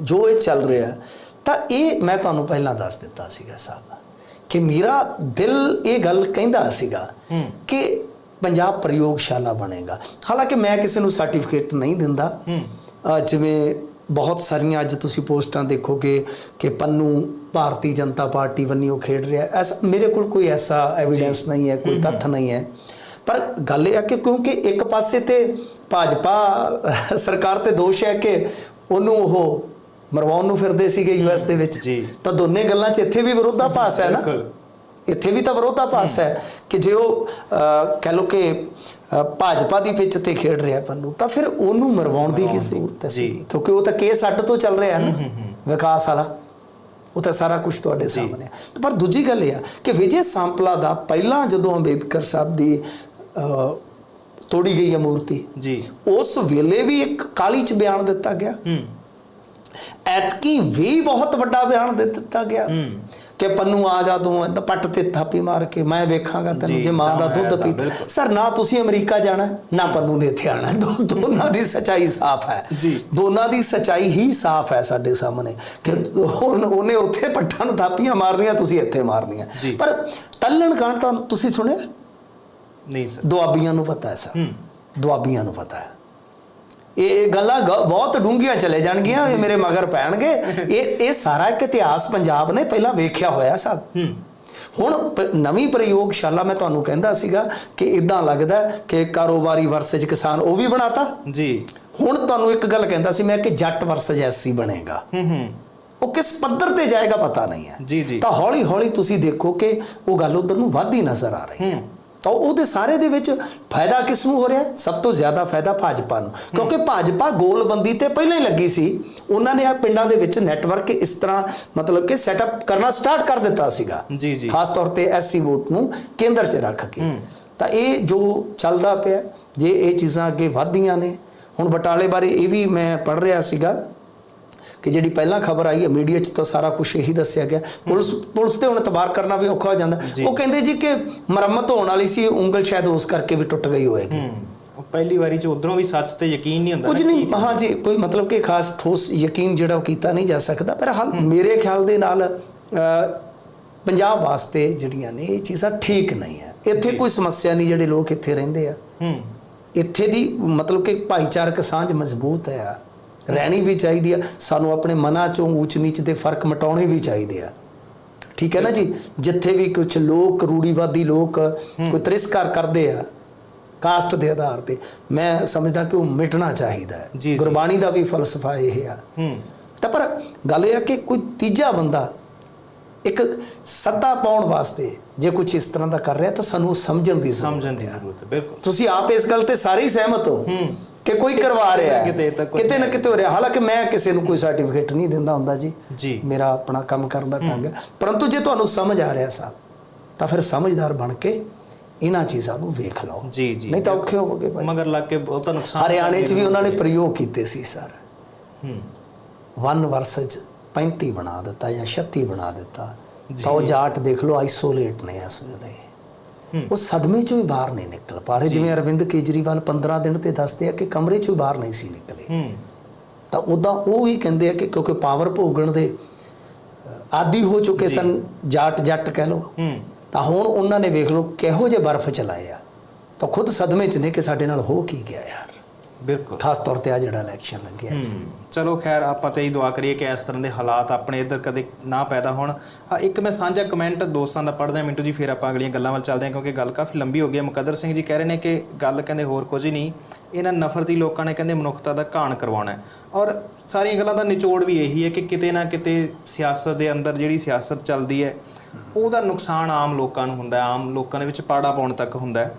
ਜੋ ਇਹ ਚੱਲ ਰਿਹਾ ਤਾਂ ਇਹ ਮੈਂ ਤੁਹਾਨੂੰ ਪਹਿਲਾਂ ਦੱਸ ਦਿੱਤਾ ਸੀਗਾ ਸਾਹਿਬ ਕਿ ਮੇਰਾ ਦਿਲ ਇਹ ਗੱਲ ਕਹਿੰਦਾ ਸੀਗਾ ਕਿ ਪੰਜਾਬ ਪ੍ਰਯੋਗਸ਼ਾਲਾ ਬਣੇਗਾ। ਹਾਲਾਂਕਿ ਮੈਂ ਕਿਸੇ ਨੂੰ ਸਰਟੀਫਿਕੇਟ ਨਹੀਂ ਦਿੰਦਾ। ਜਿਵੇਂ ਬਹੁਤ ਸਾਰੀਆਂ ਅੱਜ ਤੁਸੀਂ ਪੋਸਟਾਂ ਦੇਖੋਗੇ ਕਿ ਪੰਨੂ ਭਾਰਤੀ ਜਨਤਾ ਪਾਰਟੀ ਵੰਨੀਓ ਖੇਡ ਰਿਹਾ। ਐਸਾ ਮੇਰੇ ਕੋਲ ਕੋਈ ਐਸਾ ਐਵੀਡੈਂਸ ਨਹੀਂ ਹੈ ਕੋਈ ਤੱਥ ਨਹੀਂ ਹੈ। ਪਰ ਗੱਲ ਇਹ ਹੈ ਕਿ ਕਿਉਂਕਿ ਇੱਕ ਪਾਸੇ ਤੇ ਭਾਜਪਾ ਸਰਕਾਰ ਤੇ ਦੋਸ਼ ਹੈ ਕਿ ਉਹਨੂੰ ਉਹ ਮਰਵਾਉਣ ਨੂੰ ਫਿਰਦੇ ਸੀਗੇ ਯੂਐਸ ਦੇ ਵਿੱਚ। ਜੀ। ਤਾਂ ਦੋਨੇ ਗੱਲਾਂ 'ਚ ਇੱਥੇ ਵੀ ਵਿਰੋਧਾਭਾਸ ਹੈ ਨਾ। ਇੱਥੇ ਵੀ ਤਾਂ ਵਿਰੋਧਾਭਾਸ ਹੈ ਕਿ ਜੇ ਉਹ ਕਹਿ ਲੋ ਕਿ ਭਾਜਪਾ ਦੀ ਪਿੱਚ ਤੇ ਖੇਡ ਰਿਹਾ ਪੰਨੂ ਤਾਂ ਫਿਰ ਉਹਨੂੰ ਮਰਵਾਉਣ ਦੀ ਕੀ ਜ਼ਰੂਰਤ ਸੀ। ਕਿਉਂਕਿ ਉਹ ਤਾਂ ਕੇਸ ਅੱਡ ਤੋਂ ਚੱਲ ਰਿਹਾ ਹੈ ਨਾ ਵਿਕਾਸ ਵਾਲਾ। ਉਹ ਤਾਂ ਸਾਰਾ ਕੁਝ ਤੁਹਾਡੇ ਸਾਹਮਣੇ ਹੈ। ਪਰ ਦੂਜੀ ਗੱਲ ਇਹ ਆ ਕਿ ਵਿਜੇ ਸਾਂਪਲਾ ਦਾ ਪਹਿਲਾਂ ਜਦੋਂ ਅੰਬੇਦਕਰ ਸਾਹਿਬ ਦੀ ਤੋੜੀ ਗਈ ਹੈ ਮੂਰਤੀ ਜੀ। ਉਸ ਵੇਲੇ ਵੀ ਇੱਕ ਕਾਲੀ ਚ ਬਿਆਨ ਦਿੱਤਾ ਗਿਆ। ਹੂੰ। ਐਤਕੀ ਵੀ ਬਹੁਤ ਵੱਡਾ ਬਿਆਨ ਦੇ ਦਿੱਤਾ ਗਿਆ। ਕਿ ਪੰਨੂ ਆ ਜਾ ਤੂੰ ਪੱਟ ਤੇ ਥਾਪੀ ਮਾਰ ਕੇ ਮੈਂ ਵੇਖਾਂਗਾ ਤੈਨੂੰ ਜੀ, ਮਾਂ ਦਾ ਦੁੱਧ ਪੀਤਾ। ਸਰ ਨਾ ਤੁਸੀਂ ਅਮਰੀਕਾ ਜਾਣਾ ਨਾ ਪੰਨੂ ਨੇ ਇੱਥੇ ਆਣਾ। ਦੋਨਾਂ ਦੀ ਸਚਾਈ ਸਾਫ਼ ਹੈ। ਜੀ। ਦੋਨਾਂ ਦੀ ਸਚਾਈ ਹੀ ਸਾਫ਼ ਹੈ ਸਾਡੇ ਸਾਹਮਣੇ। ਕਿ ਉਹਨੇ ਉੱਥੇ ਪੱਟਾਂ ਨੂੰ ਥਾਪੀਆਂ ਮਾਰਨੀਆਂ ਤੁਸੀਂ ਇੱਥੇ ਮਾਰਨੀਆਂ। ਪਰ ਤੱਲਣ ਕਾਂਡ ਤਾਂ ਤੁਸੀਂ ਸੁਣਿਆ? ਨਹੀਂ ਸਰ। ਦੁਆਬੀਆਂ ਨੂੰ ਪਤਾ ਹੈ ਸਰ। ਦੁਆਬੀਆਂ ਨੂੰ ਪਤਾ ਹੈ। ਇਹ ਇਹ ਗੱਲਾਂ ਗ- ਬਹੁਤ ਡੂੰਘੀਆਂ ਚਲੇ ਜਾਣਗੀਆਂ ਇਹ ਮੇਰੇ ਮਗਰ ਪੈਣਗੇ। ਇਹ ਇਹ ਸਾਰਾ ਇੱਕ ਇਤਿਹਾਸ ਪੰਜਾਬ ਨੇ ਪਹਿਲਾਂ ਵੇਖਿਆ ਹੋਇਆ ਸਭ। ਹੁਣ ਪ- ਨਵੀਂ ਪ੍ਰਯੋਗਸ਼ਾਲਾ ਮੈਂ ਤੁਹਾਨੂੰ ਕਹਿੰਦਾ ਸੀਗਾ ਕਿ ਇਦਾਂ ਲੱਗਦਾ ਕਿ ਕਾਰੋਬਾਰੀ ਵਰਸਜ ਕਿਸਾਨ ਉਹ ਵੀ ਬਣਾਤਾ। ਜੀ। ਹੁਣ ਤੁਹਾਨੂੰ ਇੱਕ ਗੱਲ ਕਹਿੰਦਾ ਸੀ ਮੈਂ ਕਿ ਜੱਟ ਵਰਸਜ ਐਸਸੀ ਬਣੇਗਾ। ਹੂੰ ਹੂੰ। ਉਹ ਕਿਸ ਪੱਧਰ ਤੇ ਜਾਏਗਾ ਪਤਾ ਨਹੀਂ ਹੈ। ਜੀ, ਜੀ। ਤਾਂ ਹੌਲੀ ਹੌਲੀ ਤੁਸੀਂ ਦੇਖੋ ਕਿ ਉਹ ਗੱਲ ਉਧਰ ਨੂੰ ਵੱਧਦੀ ਨਜ਼ਰ ਆ ਰਹੀ ਹੈ। ਹੂੰ। ਤਾਂ ਉਹਦੇ ਸਾਰੇ ਦੇ ਵਿੱਚ ਫਾਇਦਾ ਕਿਸ ਨੂੰ ਹੋ ਰਿਹਾ? ਸਭ ਤੋਂ ਜ਼ਿਆਦਾ ਫਾਇਦਾ ਭਾਜਪਾ ਨੂੰ। ਕਿਉਂਕਿ ਭਾਜਪਾ ਗੋਲਬੰਦੀ ਤੇ ਪਹਿਲਾਂ ਹੀ ਲੱਗੀ ਸੀ। ਉਹਨਾਂ ਨੇ ਆ ਪਿੰਡਾਂ ਦੇ ਵਿੱਚ ਨੈਟਵਰਕ ਇਸ ਤਰ੍ਹਾਂ ਮਤਲਬ ਕਿ ਸੈਟਅਪ ਕਰਨਾ ਸਟਾਰਟ ਕਰ ਦਿੱਤਾ ਸੀਗਾ। ਜੀ, ਜੀ। ਖਾਸ ਤੌਰ ਤੇ ਐਸਸੀ ਵੋਟ ਨੂੰ ਕੇਂਦਰ 'ਚ ਰੱਖ ਕੇ। ਤਾਂ ਇਹ ਜੋ ਚੱਲਦਾ ਪਿਆ ਜੇ ਇਹ ਚੀਜ਼ਾਂ ਅੱਗੇ ਵਧਦੀਆਂ ਨੇ ਹੁਣ ਬਟਾਲੇ ਬਾਰੇ ਇਹ ਵੀ ਮੈਂ ਪੜ੍ਹ ਰਿਹਾ ਸੀਗਾ। ਕਿ ਜਿਹੜੀ ਪਹਿਲਾਂ ਖਬਰ ਆਈ ਹੈ ਮੀਡੀਆ 'ਚ ਤਾਂ ਸਾਰਾ ਕੁਝ ਇਹੀ ਦੱਸਿਆ ਗਿਆ। ਪੁਲਿਸ ਪੁਲਿਸ ਤੇ ਹੁਣ ਇਤਬਾਰ ਕਰਨਾ ਵੀ ਔਖਾ ਹੋ ਜਾਂਦਾ। ਉਹ ਕਹਿੰਦੇ ਜੀ ਕਿ ਮੁਰੰਮਤ ਹੋਣ ਵਾਲੀ ਸੀ ਉਂਗਲ ਸ਼ਾਇਦ ਉਸ ਕਰਕੇ ਵੀ ਟੁੱਟ ਗਈ ਹੋਏਗੀ। ਪਹਿਲੀ ਵਾਰੀ ਚ ਉਧਰੋਂ ਵੀ ਸੱਚ ਤੇ ਯਕੀਨ ਨਹੀਂ ਹੁੰਦਾ ਕੁਝ ਨਹੀਂ। ਕੀ- ਹਾਂ ਜੀ ਕੋਈ ਮਤਲਬ ਕਿ ਖਾਸ ਠੋਸ ਯਕੀਨ ਜਿਹੜਾ ਉਹ ਕੀਤਾ ਨਹੀਂ ਜਾ ਸਕਦਾ। ਪਰ ਹਾਲ ਮੇਰੇ ਖਿਆਲ ਦੇ ਨਾਲ ਪੰਜਾਬ ਵਾਸਤੇ ਜਿਹੜੀਆਂ ਨੇ ਇਹ ਚੀਜ਼ਾਂ ਠੀਕ ਨਹੀਂ ਹੈ। ਇੱਥੇ ਕੋਈ ਸਮੱਸਿਆ ਨਹੀਂ ਜਿਹੜੇ ਲੋਕ ਇੱਥੇ ਰਹਿੰਦੇ ਆ। ਹੂੰ। ਇੱਥੇ ਦੀ ਮਤਲਬ ਕਿ ਭਾਈਚਾਰਕ ਸਾਂਝ ਮਜ਼ਬੂਤ ਹੈ। ਆ ਰਹਿਣੀ ਵੀ ਚਾਹੀਦੀ ਆ ਸਾਨੂੰ ਆਪਣੇ ਮਨਾਂ ਚੋਂ ਊਚ ਨੀਚ ਦੇ ਫ਼ਰਕ ਮਿਟਾਉਣੇ ਵੀ ਚਾਹੀਦੇ ਆ। ਠੀਕ ਹੈ ਨਾ ਜੀ? ਜਿੱਥੇ ਵੀ ਕੁਝ ਲੋਕ ਰੂੜੀਵਾਦੀ ਲੋਕ ਕੋਈ ਤ੍ਰਿਸਕਾਰ ਕਰਦੇ ਆ ਕਾਸਟ ਦੇ ਆਧਾਰ ਤੇ ਮੈਂ ਸਮਝਦਾ ਕਿ ਉਹ ਮਿਟਣਾ ਚਾਹੀਦਾ ਹੈ। ਗੁਰਬਾਣੀ ਦਾ ਵੀ ਫਲਸਫਾ ਇਹ ਆ। ਹੂੰ। ਤਾਂ ਪਰ ਗੱਲ ਇਹ ਆ ਕਿ ਕੋਈ ਤੀਜਾ ਬੰਦਾ ਇੱਕ ਸੱਤਾ ਪਾਉਣ ਵਾਸਤੇ ਜੇ ਕੁਝ ਇਸ ਤਰ੍ਹਾਂ ਦਾ ਕਰ ਰਿਹਾ ਤਾਂ ਸਾਨੂੰ ਸਮਝਣ ਦੀ ਜ਼ਰੂਰਤ ਸਮਝਣ ਦੀ ਜ਼ਰੂਰਤ ਹੈ ਬਿਲਕੁਲ। ਤੁਸੀਂ ਆਪ ਇਸ ਗੱਲ ਤੇ ਸਾਰੇ ਹੀ ਸਹਿਮਤ ਹੋ। ਕਿ ਕੋਈ ਕਰਵਾ ਰਿਹਾ ਕਿਤੇ ਨਾ ਕਿਤੇ ਹੋ। ਰਿਹਾ। ਹਾਲਾਂਕਿ ਮੈਂ ਕਿਸੇ ਨੂੰ ਕੋਈ ਸਰਟੀਫਿਕੇਟ ਨਹੀਂ ਦਿੰਦਾ ਹੁੰਦਾ ਜੀ। ਜੀ। ਮੇਰਾ ਆਪਣਾ ਕੰਮ ਕਰਨ ਦਾ ਢੰਗ ਹੈ। ਪਰੰਤੂ ਜੇ ਤੁਹਾਨੂੰ ਸਮਝ ਆ ਰਿਹਾ ਸਾਹਿਬ ਤਾਂ ਫਿਰ ਸਮਝਦਾਰ ਬਣ ਕੇ ਇਹਨਾਂ ਚੀਜ਼ਾਂ ਨੂੰ ਵੇਖ ਲਓ। ਜੀ ਜੀ। ਨਹੀਂ ਤਾਂ ਔਖੇ ਹੋਵੋਗੇ ਭਾਈ। ਮਗਰ ਲੱਗ ਕੇ ਬਹੁਤਾ ਨੁਕਸਾਨ ਹਰਿਆਣੇ 'ਚ ਵੀ ਉਹਨਾਂ ਨੇ ਪ੍ਰਯੋਗ ਕੀਤੇ ਸੀ ਸਰ। ਹੂੰ। 1 ਵਰਸਜ 35 ਬਣਾ ਦਿੱਤਾ ਜਾਂ 36 ਬਣਾ ਦਿੱਤਾ। ਤਾਂ ਉਹ ਜਾਟ ਦੇਖ ਲਓ ਆਈਸੋਲੇਟ ਨੇ ਇਸ ਵੇਲੇ। ਉਹ ਸਦਮੇ ਚੋਂ ਹੀ ਬਾਹਰ ਨਹੀਂ ਨਿਕਲ ਪਾ ਰਹੇ। ਜਿਵੇਂ ਅਰਵਿੰਦ ਕੇਜਰੀਵਾਲ 15 ਦਿਨ ਤੇ ਦੱਸਦੇ ਆ ਕਿ ਕਮਰੇ ਚੋਂ ਬਾਹਰ ਨਹੀਂ ਸੀ ਨਿਕਲੇ। ਤਾਂ ਉਦਾਂ ਉਹ ਹੀ ਕਹਿੰਦੇ ਆ ਕਿ ਕਿਉਂਕਿ ਪਾਵਰ ਭੋਗਣ ਦੇ ਆਦੀ ਹੋ ਚੁੱਕੇ। ਸਨ ਜਾਟ ਜੱਟ ਕਹਿ ਹੂੰ। ਤਾਂ ਹੁਣ ਉਹਨਾਂ ਨੇ ਵੇਖ ਲਓ ਕਿਹੋ ਜਿਹੇ ਬਰਫ਼ ਚਲਾਏ ਆ। ਤਾਂ ਖੁਦ ਸਦਮੇ 'ਚ ਨੇ ਕਿ ਸਾਡੇ ਨਾਲ ਹੋ ਕੀ ਗਿਆ ਯਾਰ। ਬਿਲਕੁਲ। ਖਾਸ ਤੌਰ ਤੇ ਆ ਜਿਹੜਾ ਇਲੈਕਸ਼ਨ ਲੱਗਿਆ ਜੀ ਚਲੋ ਖੈਰ ਆਪਾਂ ਤੇ ਹੀ ਦੁਆ ਕਰੀਏ ਕਿ ਇਸ ਤਰ੍ਹਾਂ ਦੇ ਹਾਲਾਤ ਆਪਣੇ ਇੱਧਰ ਕਦੇ ਨਾ ਪੈਦਾ ਹੋਣ। ਹਾਂ ਇੱਕ ਮੈਂ ਸਾਂਝਾ ਕਮੈਂਟ ਦੋਸਤਾਂ ਦਾ ਪੜ੍ਹਦਾ ਮਿੰਟੂ ਜੀ ਫਿਰ ਆਪਾਂ ਅਗਲੀਆਂ ਗੱਲਾਂ ਵੱਲ ਚੱਲਦੇ ਹਾਂ ਕਿਉਂਕਿ ਗੱਲ ਕਾਫੀ ਲੰਬੀ ਹੋ ਗਈ ਹੈ। ਮੁਕੱਦਰ ਸਿੰਘ ਜੀ ਕਹਿ ਰਹੇ ਨੇ ਕਿ ਗੱਲ ਕਹਿੰਦੇ ਹੋਰ ਕੁਝ ਹੀ ਨਹੀਂ ਇਹਨਾਂ ਨਫ਼ਰਤੀ ਲੋਕਾਂ ਨੇ ਕਹਿੰਦੇ ਮਨੁੱਖਤਾ ਦਾ ਘਾਣ ਕਰਵਾਉਣਾ ਹੈ। ਔਰ ਸਾਰੀਆਂ ਗੱਲਾਂ ਦਾ ਨਿਚੋੜ ਵੀ ਇਹੀ ਹੈ ਕਿ ਕਿਤੇ ਨਾ ਕਿਤੇ ਸਿਆਸਤ ਦੇ ਅੰਦਰ ਜਿਹੜੀ ਸਿਆਸਤ ਚੱਲਦੀ ਹੈ ਉਹਦਾ ਨੁਕਸਾਨ ਆਮ ਲੋਕਾਂ ਨੂੰ ਹੁੰਦਾ ਹੈ ਆਮ ਲੋਕਾਂ ਦੇ ਵਿੱਚ ਪਾੜਾ ਪਾਉਣ ਤੱਕ ਹੁੰਦਾ ਹੈ।